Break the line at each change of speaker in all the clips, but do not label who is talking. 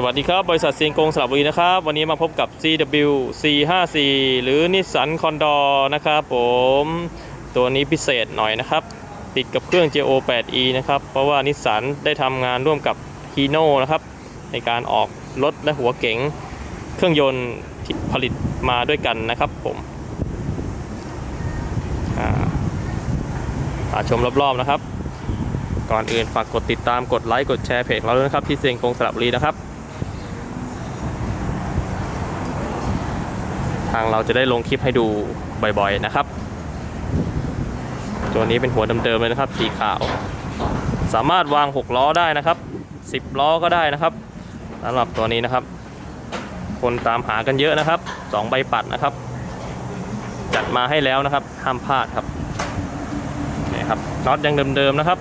สวัสดีครับ บริษัทเซียงกงสระบุรีนะครับ วันนี้มาพบกับ CW C54 หรือนิสสันคอนดอร์นะครับผม ตัวนี้พิเศษหน่อยนะครับ ติดกับเครื่อง JO 8E นะครับ เพราะว่านิสสันได้ทำงานร่วมกับ Hino นะครับ ในการออกรถและหัวเก๋ง เครื่องยนต์ที่ผลิตมาด้วยกันนะครับผมอาชมรอบๆนะครับ ก่อนอื่นฝากกดติดตามกดไลค์กดแชร์เพจเราด้วยนะครับที่เซียงกงสระบุรีนะครับางเราจะได้ลงคลิปให้ดูบ่อยๆนะครับ ตัวนี้เป็นหัวเดิมๆเลยนะครับ สีขาว สามารถวาง 6 ล้อได้นะครับ 10 ล้อก็ได้นะครับสำหรับตัวนี้นะครับ คนตามหากันเยอะนะครับ 2 ใบปัดนะครับ จัดมาให้แล้วนะครับ ห้ามพลาดครับนี่ครับน็อตยังเดิมๆนะครับ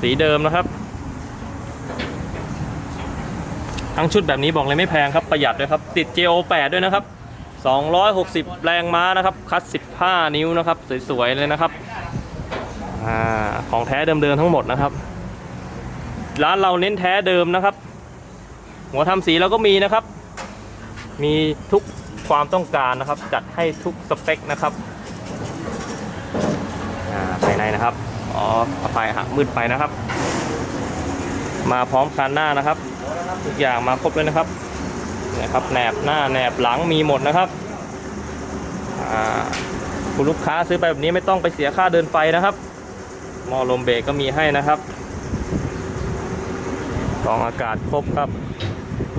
สีเดิมนะครับทั้งชุดแบบนี้บอกเลยไม่แพงครับประหยัดด้วยครับ ติด JO 8 ด้วยนะครับ 260 แรงม้านะครับ คัด 15 นิ้วนะครับ สวย ๆ เลยนะครับอาของแท้เดิม ๆ ทั้งหมดนะครับ ร้านเราเน้นแท้เดิมนะครับ หัวทำสีเราก็มีนะครับ มีทุกความต้องการนะครับ จัดให้ทุกสเปคนะครับอ่าภายในนะครับ อ๋อไฟหักมืดไปนะครับ มาพร้อมคันหน้านะครับ ทุกอย่างมาครบเลยนะครับ นะครับแหนบหน้าแหนบหลังมีหมดนะครับคุณลูกค้าซื้อไปแบบนี้ไม่ต้องไปเสียค่าเดินไฟนะครับหม้อลมเบรกก็มีให้นะครับกรองอากาศครบครับ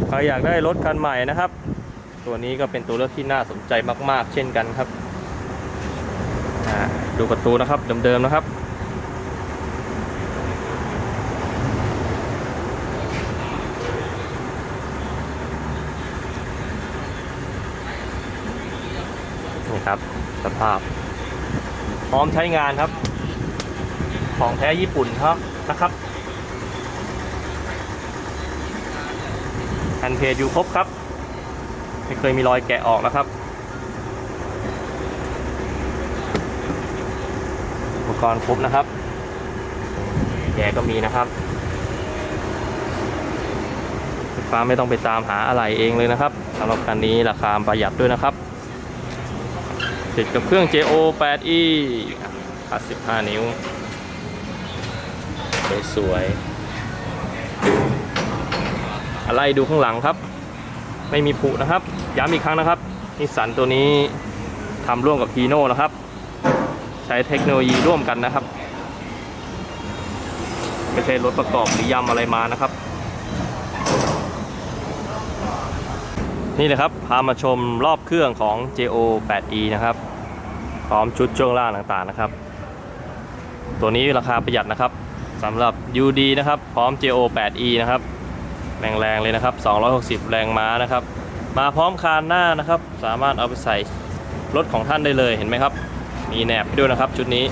ใครอยากได้รถคันใหม่นะครับ ตัวนี้ก็เป็นตัวเลือกที่น่าสนใจมาก ๆ เช่นกันครับดูประตูนะครับเดิมๆนะครับ นี่ครับ สภาพ พร้อมใช้งานครับ ของแท้ญี่ปุ่นครับนะครับแผ่นเพจอยู่ครบครับ ไม่เคยมีรอยแกะออกนะครับ อุปกรณ์ครบนะครับแกะก็มีนะครับฟฟ้าไม่ต้องไปตามหาอะไรเองเลยนะครับสำหรับคันนี้ราคาประหยัดด้วยนะครับ ติดกับเครื่อง JO 8E คัด15นิ้ว สวยๆอะไรดูข้างหลังครับ ไม่มีผุนะครับ ย้ำอีกครั้งนะครับนิสสันตัวนี้ทำร่วมกับ Hino นะครับ ใช้เทคโนโลยีร่วมกันนะครับ ไม่ใช่รถประกอบหรือยำอะไรมานะครับ นี่เลยครับ พามาชมรอบเครื่องของ JO 8E นะครับ พร้อมชุดช่วงล่างต่างๆนะครับ ตัวนี้ราคาประหยัดนะครับสำหรับ UD นะครับ พร้อม JO 8E นะครับแรงๆเลยนะครับ 260 แรงม้านะครับ มาพร้อมคานหน้านะครับ สามารถเอาไปใส่รถของท่านได้เลยเห็นไหมครับ มีแหนบให้ด้วยนะครับชุดนี้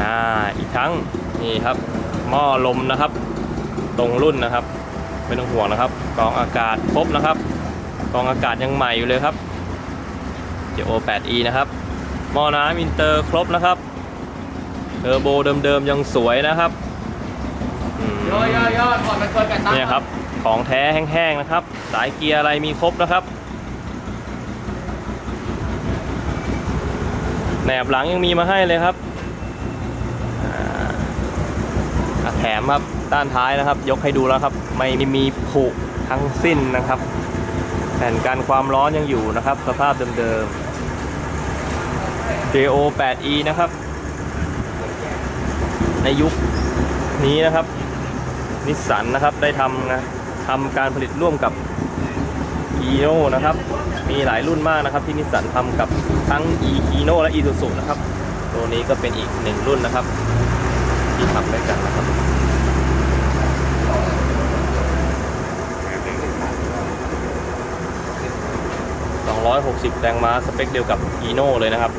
อ่าอีกทั้งนี่ครับหม้อลมนะครับ ตรงรุ่นนะครับ ไม่ต้องห่วงนะครับกรองอากาศครบนะครับกรองอากาศยังใหม่อยู่เลยครับ JO 8E นะครับหม้อน้ำอินเตอร์ครบนะครับเทอร์โบเดิมๆยังสวยนะครับอืม
ย่อย่อย่อถอดมันเกินกันตั้ง
เนี่ยครับของแท้แห้งๆนะครับ สายเกียร์อะไรมีครบนะครับแหนบหลังยังมีมาให้เลยครับอ่าอะแถมครับ ด้านท้ายนะครับ ยกให้ดูแล้วครับ ไม่มีผุทั้งสิ้นนะครับ แผ่นกันความร้อนยังอยู่นะครับ สภาพเดิมๆ JO 8E นะครับ ในยุคนี้นะครับนิสสันนะครับได้ทำนะทำการผลิตร่วมกับ e n o นนะครับ มีหลายรุ่นมากนะครับที่นิสสันทำกับทั้ง e e n o และ Isuzu นะครับ ตัวนี้ก็เป็นอีกหนึ่งรุ่นนะครับ ที่ทำด้วยกันนะครับ 260 แรงม้าสเปคเดียวกับ e n o เลยนะครับ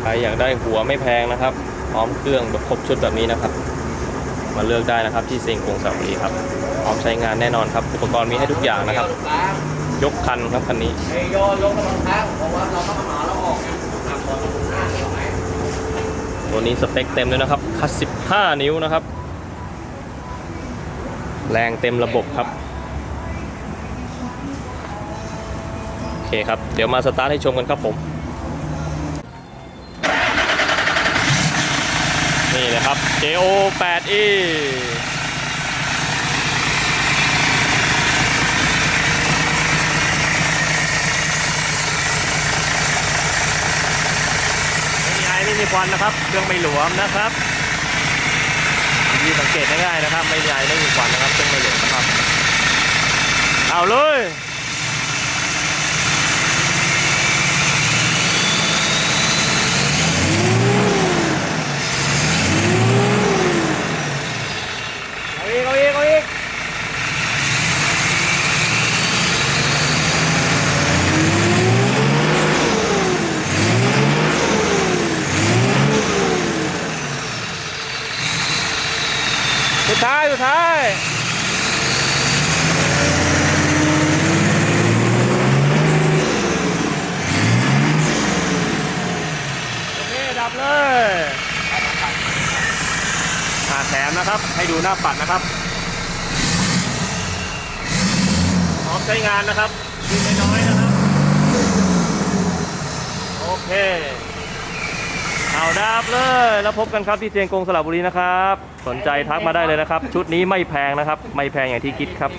ใครอยากได้หัวไม่แพงนะครับ พร้อมเครื่องแบบครบชุดแบบนี้นะครับ มาเลือกได้นะครับที่เซ็งกรุงสระบุรีครับ พร้อมใช้งานแน่นอนครับ อุปกรณ์มีให้ทุกอย่างนะครับ ยกคันครับคันนี้
ไอ้ยอยกกำลังค้างเพราะว่าเราต้องมาแล้วออกตั
วนี้สเปคเต็มเลยนะครับคัด15 นิ้วนะครับ แรงเต็มระบบครับ เคครับ เดี๋ยวมาสตาร์ทให้ชมกันครับผม นี่นะครับ JO 8E ไม่มีไอไม่มีควันนะครับ เครื่องไม่หลวมนะครับที่สังเกตง่ายๆนะครับ ไม่มีไอไม่มีควันนะครับ เครื่องไม่หลวมนะครับ เอาเลย เอาอีกเอาอีกเอาอีก สุดท้าย สุดท้ายโอเคดับเลยอ่าแถมนะครับ ให้ดูหน้าปัดนะครับพร้อมใช้งานนะครับยืนน้อยๆนะครับ โอเค เอาดับเลย แล้วพบกันครับที่เชียงกงสระบุรีนะครับ สนใจทักมาได้เลยนะครับ ชุดนี้ไม่แพงนะครับ ไม่แพงอย่างที่คิดครับ